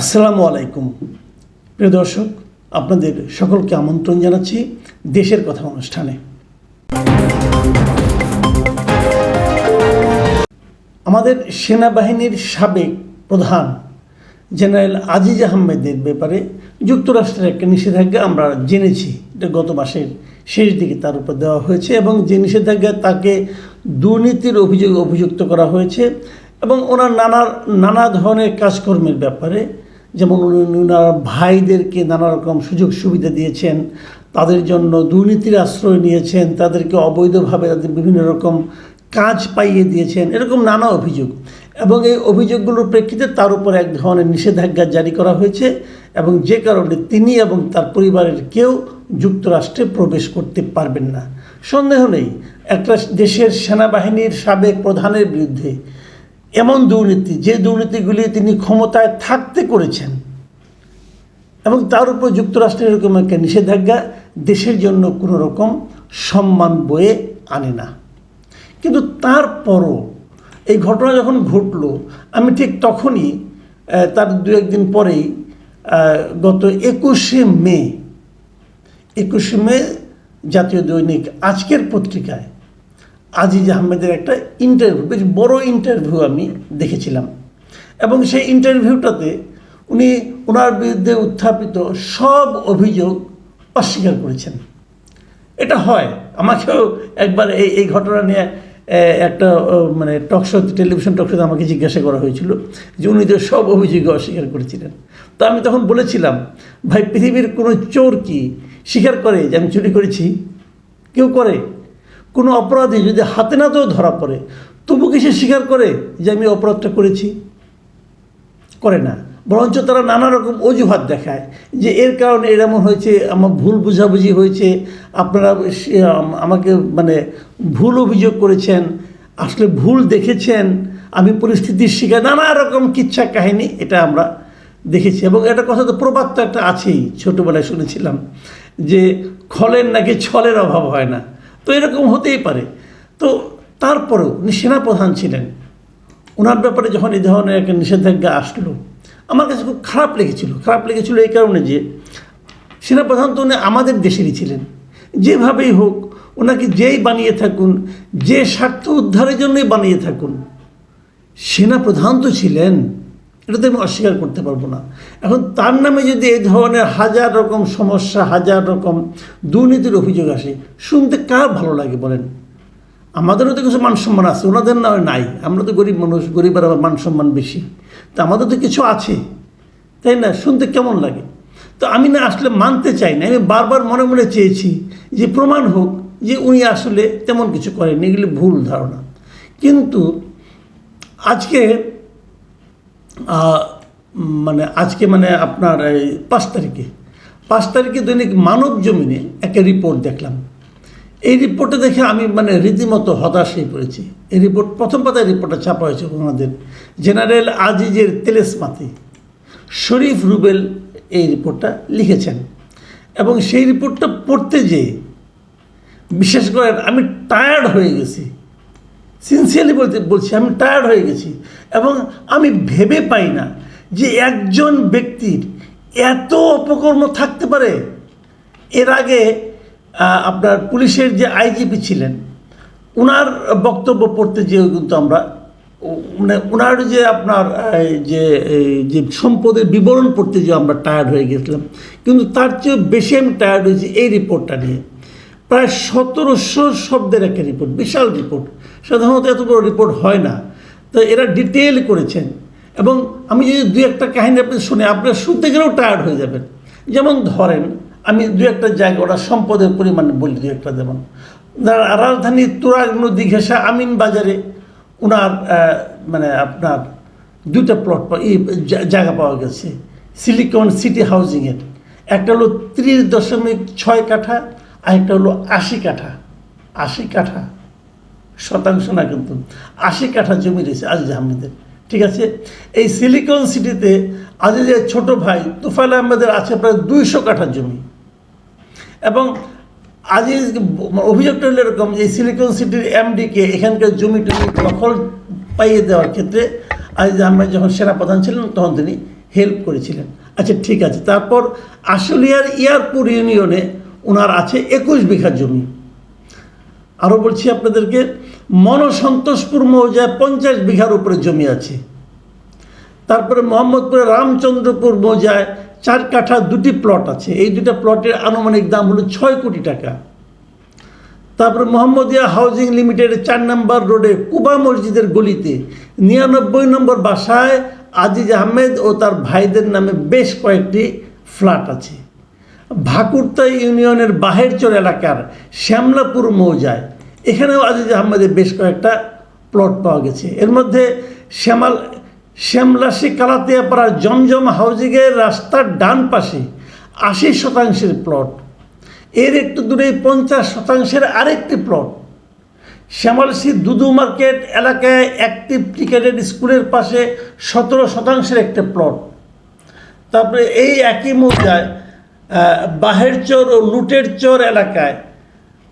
আসসালামু আলাইকুম। প্রিয় দর্শক, আপনাদের সকলকে আমন্ত্রণ জানাচ্ছি দেশের কথা অনুষ্ঠানে। আমাদের সেনাবাহিনীর সাবেক প্রধান জেনারেল আজিজ আহমেদের ব্যাপারে যুক্তরাষ্ট্রের একটা নিষেধাজ্ঞা আমরা জেনেছি। এটা গত মাসের শেষ দিকে তার উপর দেওয়া হয়েছে এবং যে নিষেধাজ্ঞা তাকে দুর্নীতির অভিযোগ অভিযুক্ত করা হয়েছে এবং ওনার নানা নানা ধরনের কাজকর্মের ব্যাপারে যেমন উনি ওনার ভাইদেরকে নানা রকম সুযোগ সুবিধা দিয়েছেন, তাদের জন্য দুর্নীতির আশ্রয় নিয়েছেন, তাদেরকে অবৈধভাবে তাদের বিভিন্ন রকম কাজ পাইয়ে দিয়েছেন, এরকম নানা অভিযোগ। এবং এই অভিযোগগুলোর প্রেক্ষিতে তার উপর এক ধরনের নিষেধাজ্ঞা জারি করা হয়েছে এবং যে কারণে তিনি এবং তার পরিবারের কেউ যুক্তরাষ্ট্রে প্রবেশ করতে পারবেন না। সন্দেহ নেই, একটা দেশের সেনাবাহিনীর সাবেক প্রধানের বিরুদ্ধে এমন দুর্নীতি, যে দুর্নীতিগুলি তিনি ক্ষমতায় থাকতে করেছেন এবং তার উপর যুক্তরাষ্ট্রের এরকম একটা নিষেধাজ্ঞা দেশের জন্য কোনো রকম সম্মান বয়ে আনে না। কিন্তু তারপরও এই ঘটনা যখন ঘটলো, আমি ঠিক তখনই তার দু একদিন পরেই গত একুশে মে একুশে মে জাতীয় দৈনিক আজকের পত্রিকায় আজিজ আহমেদের একটা ইন্টারভিউ বেশ বড় ইন্টারভিউ আমি দেখেছিলাম। এবং সেই ইন্টারভিউটাতে উনি ওনার বিরুদ্ধে উত্থাপিত সব অভিযোগ অস্বীকার করেছেন। এটা হয়। আমাকেও একবার এই এই ঘটনা নিয়ে একটা মানে টকশো টেলিভিশন টকশোতে আমাকে জিজ্ঞাসা করা হয়েছিল যে উনি তো সব অভিযোগ অস্বীকার করেছিলেন। তো আমি তখন বলেছিলাম, ভাই, পৃথিবীর কোনো চোর কি স্বীকার করে যে আমি চুরি করেছি? কেউ করে? কোনো অপরাধী যদি হাতে নাতেও ধরা পড়ে, তবু কি সে স্বীকার করে যে আমি অপরাধটা করেছি? করে না। বরঞ্চ তারা নানা রকম অজুহাত দেখায় যে এর কারণে এরকম হয়েছে, আমার ভুল বুঝাবুঝি হয়েছে, আপনারা আমাকে মানে ভুল অভিযোগ করেছেন, আসলে ভুল দেখেছেন, আমি পরিস্থিতির শিকার, নানা রকম কিচ্ছা কাহিনী এটা আমরা দেখেছি। এবং এটা কথা তো প্রবাদ তো একটা আছেই, ছোটোবেলায় শুনেছিলাম যে খলের নাকি ছলের অভাব হয় না। তো এরকম হতেই পারে। তো তারপরেও উনি সেনাপ্রধান ছিলেন। ওনার ব্যাপারে যখন এই ধরনের একটা নিষেধাজ্ঞা আসলো, আমার কাছে খুব খারাপ লেগেছিল। খারাপ লেগেছিল এই কারণে যে, সেনাপ্রধান তো উনি আমাদের দেশেরই ছিলেন। যেভাবেই হোক ওনাকে যেই বানিয়ে থাকুন, যে স্বার্থ উদ্ধারের জন্যই বানিয়ে থাকুন, সেনাপ্রধান তো ছিলেন। এটা তো আমি অস্বীকার করতে পারব না। এখন তার নামে যদি এই ধরনের হাজার রকম সমস্যা, হাজার রকম দুর্নীতির অভিযোগ আসে, শুনতে কার ভালো লাগে বলেন? আমাদেরও তো কিছু মান সম্মান আছে, ওনাদের না নাই। আমরা তো গরিব মানুষ, গরিবের আবার মান সম্মান বেশি। তা আমাদের তো কিছু আছে, তাই না? শুনতে কেমন লাগে? তো আমি না আসলে মানতে চাই না, আমি বারবার মনে মনে চেয়েছি যে প্রমাণ হোক যে উনি আসলে তেমন কিছু করেন এগুলি ভুল ধারণা। কিন্তু আজকে মানে আজকে মানে আপনার এই পাঁচ তারিখে। পাঁচ তারিখে দৈনিক মানব জমিনে একটা রিপোর্ট দেখলাম। এই রিপোর্টটা দেখে আমি মানে রীতিমতো হতাশ হয়ে পড়েছি। এই রিপোর্ট প্রথম পাতায় রিপোর্টটা ছাপা হয়েছে ওনাদের। জেনারেল আজিজের তেলেসমাতি শরীফ রুবেল এই রিপোর্টটা লিখেছেন। এবং সেই রিপোর্টটা পড়তে যেয়ে, বিশেষ করে আমি টায়ার্ড হয়ে গেছি। সিনসিয়ারলি বলতে বলছি, আমি টায়ার্ড হয়ে গেছি। এবং আমি ভেবে পাই না যে একজন ব্যক্তির এত অপকর্ম থাকতে পারে। এর আগে আপনার পুলিশের যে আইজিপি ছিলেন ওনার বক্তব্য পড়তে যেও কিন্তু আমরা মানে ওনার যে আপনার যে যে সম্পদের বিবরণ পড়তে যে আমরা টায়ার্ড হয়ে গেছিলাম। কিন্তু তার চেয়ে বেশি আমি টায়ার্ড হয়েছি এই রিপোর্টটা নিয়ে। প্রায় সতেরোশো শব্দের একটা রিপোর্ট বিশাল রিপোর্ট সাধারণত এত বড় রিপোর্ট হয় না। তো এরা ডিটেল করেছেন। এবং আমি যদি দু একটা কাহিনী আপনি শুনে, আপনারা শুনতে গেলেও টায়ার্ড হয়ে যাবেন। যেমন ধরেন, আমি দু একটা জায়গা ওরা সম্পদের পরিমাণ বলি দু একটা যেমন। রাজধানী তুরাগ নদী ঘেঁষা আমিন বাজারে ওনার মানে আপনার দুইটা প্লট জায়গা পাওয়া গেছে সিলিকন সিটি হাউজিংয়ের একটা হলো ত্রিশ দশমিক ছয় কাঠা, আর একটা হলো আশি কাঠা। আশি কাঠা। শতাংশ না কিন্তু আশি কাঠা জমি রয়েছে আজিজ আহমেদের। ঠিক আছে? এই সিলিকন সিটিতে আজিজের ছোট ভাই তুফাইল আহমেদের আছে প্রায় দুইশো কাঠা জমি। এবং আজিজ অভিযোগটা হলো এরকম যে সিলিকন সিটির এমডিকে এখানকার জমি টমি দখল পাইয়ে দেওয়ার ক্ষেত্রে আজিজ আহমেদ যখন সেনাপ্রধান ছিলেন তখন তিনি হেল্প করেছিলেন। আচ্ছা ঠিক আছে। তারপর আশুলিয়ার ইয়ারপুর ইউনিয়নে ওনার আছে একুশ বিঘা জমি। আরও বলছি আপনাদেরকে মনসন্তোষপুর মৌজায় পঞ্চাশ বিঘার উপরে জমি আছে। তারপরে মোহাম্মদপুরে রামচন্দ্রপুর মৌজায় চার কাঠা দুটি প্লট আছে। এই দুটো প্লটের আনুমানিক দাম হলো ছয় কোটি টাকা। তারপরে মোহাম্মদিয়া হাউজিং লিমিটেডের চার নম্বর রোডে কুবা মসজিদের গলিতে নিরানব্বই নম্বর বাসায় আজিজ আহমেদ ও তার ভাইদের নামে বেশ কয়েকটি ফ্ল্যাট আছে। ভাকুরতা ইউনিয়নের বাহের বাহেরচর এলাকার শ্যামলাপুর মৌজায় এখানেও আজিজ আহমেদের বেশ কয়েকটা প্লট পাওয়া গেছে। এর মধ্যে শ্যামাল, শ্যামলাসি কালাতিয়াপাড়ার জমজম হাউজিংয়ের রাস্তার ডান পাশে আশি শতাংশের প্লট এর একটু দূরে পঞ্চাশ শতাংশের আরেকটি প্লট শ্যামলসি দুদু মার্কেট এলাকায় একটি ক্রিকেটের স্কুলের পাশে সতেরো শতাংশের একটা প্লট তারপরে এই একই মৌজায় বাহের চোর ও লুটের চর এলাকায়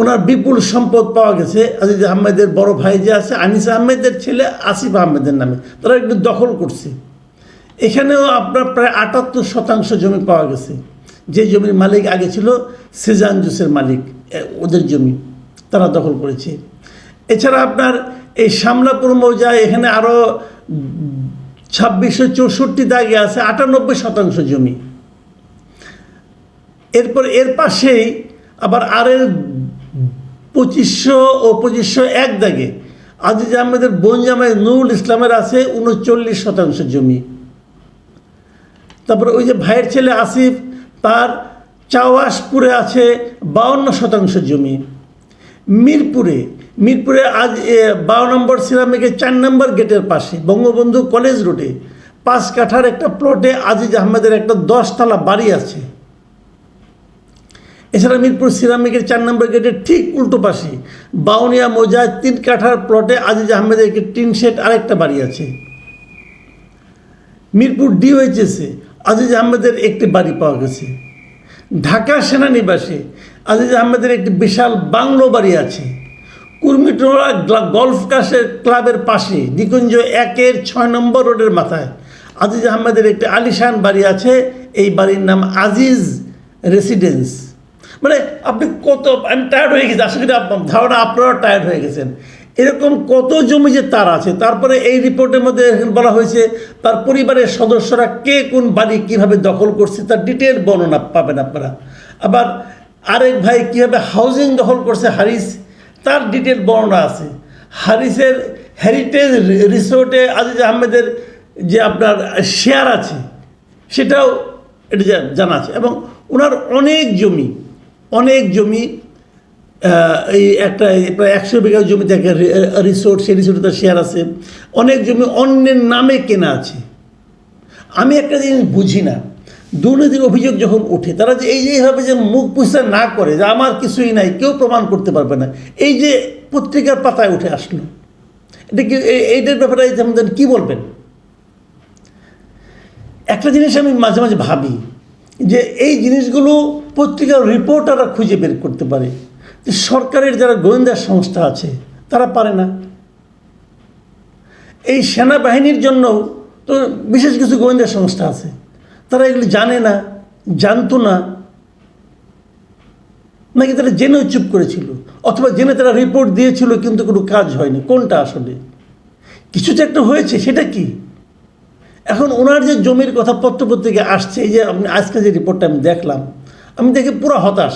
ওনার বিপুল সম্পদ পাওয়া গেছে। আজিজ আহমেদের বড় ভাই যে আছে, আনিস আহমেদের ছেলে আসিফ আহমেদের নামে। তারা একটু দখল করছে। এখানেও আপনার প্রায় আটাত্তর শতাংশ জমি পাওয়া গেছে। যে জমির মালিক আগে ছিল সেজান জুসের মালিক ওদের জমি তারা দখল করেছে। এছাড়া আপনার এই শামলাপুর মৌজায় এখানে আরও ছাব্বিশশো চৌষট্টি দাগে আছে, আটানব্বই শতাংশ জমি। এরপর এর পাশেই আবার আর এর পঁচিশশো ও পঁচিশশো এক দাগে। আজিজ আহমেদের বোন জামাই নুরুল ইসলামের আছে উনচল্লিশ শতাংশ জমি। তারপরে ওই যে ভাইয়ের ছেলে আসিফ, তার চাওয়াসপুরে আছে বাউন্ন শতাংশ জমি। মিরপুরে মিরপুরে আজ বারো নম্বর সিরামিকের চার নম্বর গেটের পাশে, বঙ্গবন্ধু কলেজ রোডে পাঁচ কাঠার একটা প্লটে আজিজ আহমেদের একটা দশতলা বাড়ি আছে। এছাড়া মিরপুর সিরামিকের চার নম্বর গেটের ঠিক উল্টো পাশে বাউনিয়া মোজায় তিন কাঠার প্লটে আজিজ আহমেদের একটি টিন শেড আরেকটা বাড়ি আছে। মিরপুর ডিওএইচএসে আজিজ আহমেদের একটি বাড়ি পাওয়া গেছে। ঢাকা সেনানিবাসে আজিজ আহমেদের একটি বিশাল বাংলো বাড়ি আছে। কুর্মিটোলা গ্লা- গলফ কাশের ক্লাবের পাশে নিকুঞ্জ একের ছয় নম্বর রোডের মাথায় আজিজ আহমেদের একটি আলিশান বাড়ি আছে। এই বাড়ির নাম আজিজ রেসিডেন্স। মানে আপনি কত, আমি টায়ার্ড হয়ে গেছি আসলে ধারণা আপনারা টায়ার্ড হয়ে গেছেন। এরকম কত জমি যে তার আছে, তারপরে এই রিপোর্টের মধ্যে বলা হয়েছে, তার পরিবারের সদস্যরা কে কোন বাড়ি কীভাবে দখল করছে, তার ডিটেল বর্ণনা পাবেন আপনারা। আবার আরেক ভাই কীভাবে হাউজিং দখল করছে, হারিস, তার ডিটেল বর্ণনা আছে। হারিসের হেরিটেজ রিসোর্টে আজিজ আহমেদের যে আপনার শেয়ার আছে, সেটাও এটা জানা আছে। এবং ওনার অনেক জমি অনেক জমি এই একটা প্রায় একশো বিঘা জমিতে একটা রিসোর্ট সেই রিসোর্টে তার শেয়ার আছে। অনেক জমি অন্যের নামে কেনা আছে। আমি একটা জিনিস বুঝি না। দুর্নীতির অভিযোগ যখন ওঠে, তারা যে এই যে এইভাবে যে মুখ পুষা না করে, যে আমার কিছুই নাই, কেউ প্রমাণ করতে পারবে না। এই যে পত্রিকার পাতায় উঠে আসলো, এটা কি এইটার ব্যাপারে আমাদের কী বলবেন? একটা জিনিস আমি মাঝে মাঝে ভাবি যে এই জিনিসগুলো পত্রিকার রিপোর্টাররা খুঁজে বের করতে পারে। যে সরকারের যারা গোয়েন্দা সংস্থা আছে, তারা পারে না। এই সেনাবাহিনীর জন্য তো বিশেষ কিছু গোয়েন্দা সংস্থা আছে। তারা এগুলি জানে না, জানতো না। নাকি তারা জেনেও চুপ করেছিল? অথবা জেনে তারা রিপোর্ট দিয়েছিল, কিন্তু কোনো কাজ হয়নি। কোনটা আসলে? কিছু তো একটা হয়েছে, সেটা কি? এখন ওনার যে জমির কথা পত্রপত্রিকা আসছে, এই যে আপনি আজকে যে রিপোর্টটা আমি দেখলাম, আমি দেখে পুরো হতাশ।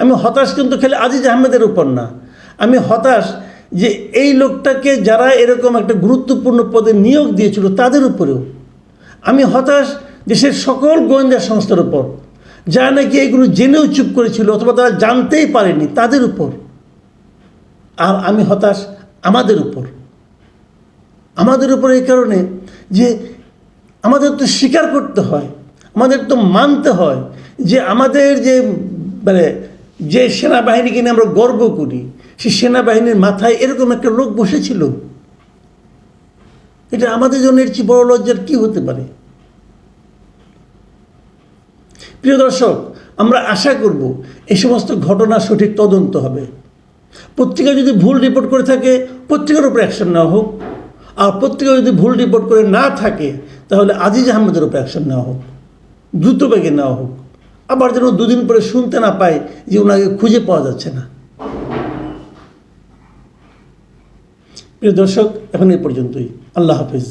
আমি হতাশ কিন্তু খেলে আজিজ আহমেদের উপর না। আমি হতাশ যে এই লোকটাকে যারা এরকম একটা গুরুত্বপূর্ণ পদে নিয়োগ দিয়েছিল, তাদের উপরেও। আমি হতাশ দেশের সকল গোয়েন্দা সংস্থার উপর, যারা নাকি এগুলো জেনেও চুপ করেছিল অথবা তারা জানতেই পারেনি, তাদের উপর। আর আমি হতাশ আমাদের উপর। আমাদের উপর এই কারণে যে আমাদের তো স্বীকার করতে হয়, আমাদের তো মানতে হয় যে আমাদের যে মানে যে সেনাবাহিনীকে নিয়ে আমরা গর্ব করি, সেই সেনাবাহিনীর মাথায় এরকম একটা লোক বসেছিল। এটা আমাদের জন্য এর চেয়ে বড় লজ্জার কী হতে পারে? প্রিয় দর্শক, আমরা আশা করব এই সমস্ত ঘটনা সঠিক তদন্ত হবে। পত্রিকা যদি ভুল রিপোর্ট করে থাকে, পত্রিকার উপর অ্যাকশন নেওয়া হোক। আর পত্রিকা যদি ভুল রিপোর্ট করে না থাকে তাহলে আজিজ আহমেদের উপর অ্যাকশন নেওয়া হোক, দ্রুত বেগে নেওয়া হোক। আবার যেন দুদিন পরে শুনতে না পায় যে ওনাকে খুঁজে পাওয়া যাচ্ছে না। প্রিয় দর্শক, এখন এ পর্যন্তই। আল্লাহ হাফিজ।